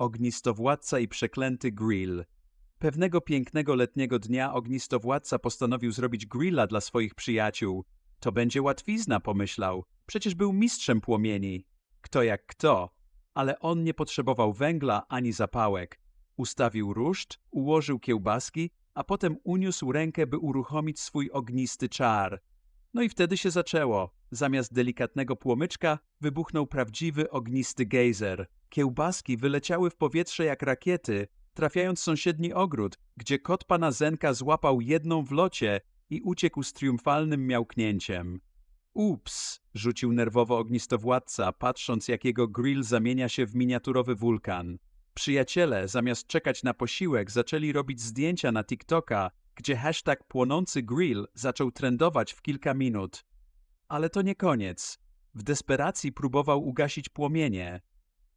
Ognistowładca i przeklęty grill. Pewnego pięknego letniego dnia ognistowładca postanowił zrobić grilla dla swoich przyjaciół. To będzie łatwizna, pomyślał. Przecież był mistrzem płomieni. Kto jak kto, ale on nie potrzebował węgla ani zapałek. Ustawił ruszt, ułożył kiełbaski, a potem uniósł rękę, by uruchomić swój ognisty czar. No i wtedy się zaczęło. Zamiast delikatnego płomyczka wybuchnął prawdziwy ognisty gejzer. Kiełbaski wyleciały w powietrze jak rakiety, trafiając sąsiedni ogród, gdzie kot pana Zenka złapał jedną w locie i uciekł z triumfalnym miałknięciem. Ups, rzucił nerwowo ognistowładca, patrząc jak jego grill zamienia się w miniaturowy wulkan. Przyjaciele, zamiast czekać na posiłek, zaczęli robić zdjęcia na TikToka, gdzie hashtag płonący grill zaczął trendować w kilka minut. Ale to nie koniec. W desperacji próbował ugasić płomienie.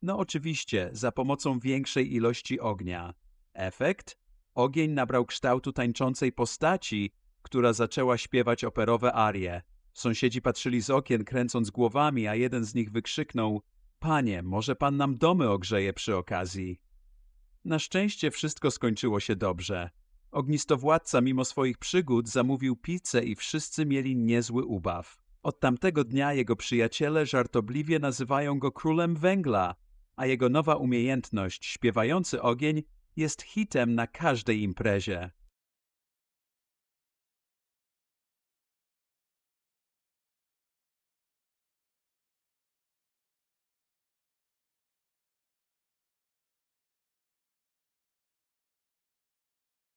No oczywiście, za pomocą większej ilości ognia. Efekt? Ogień nabrał kształtu tańczącej postaci, która zaczęła śpiewać operowe arie. Sąsiedzi patrzyli z okien, kręcąc głowami, a jeden z nich wykrzyknął Panie, może pan nam domy ogrzeje przy okazji. Na szczęście wszystko skończyło się dobrze. Ognistowładca mimo swoich przygód zamówił pizzę i wszyscy mieli niezły ubaw. Od tamtego dnia jego przyjaciele żartobliwie nazywają go królem węgla, a jego nowa umiejętność, śpiewający ogień, jest hitem na każdej imprezie.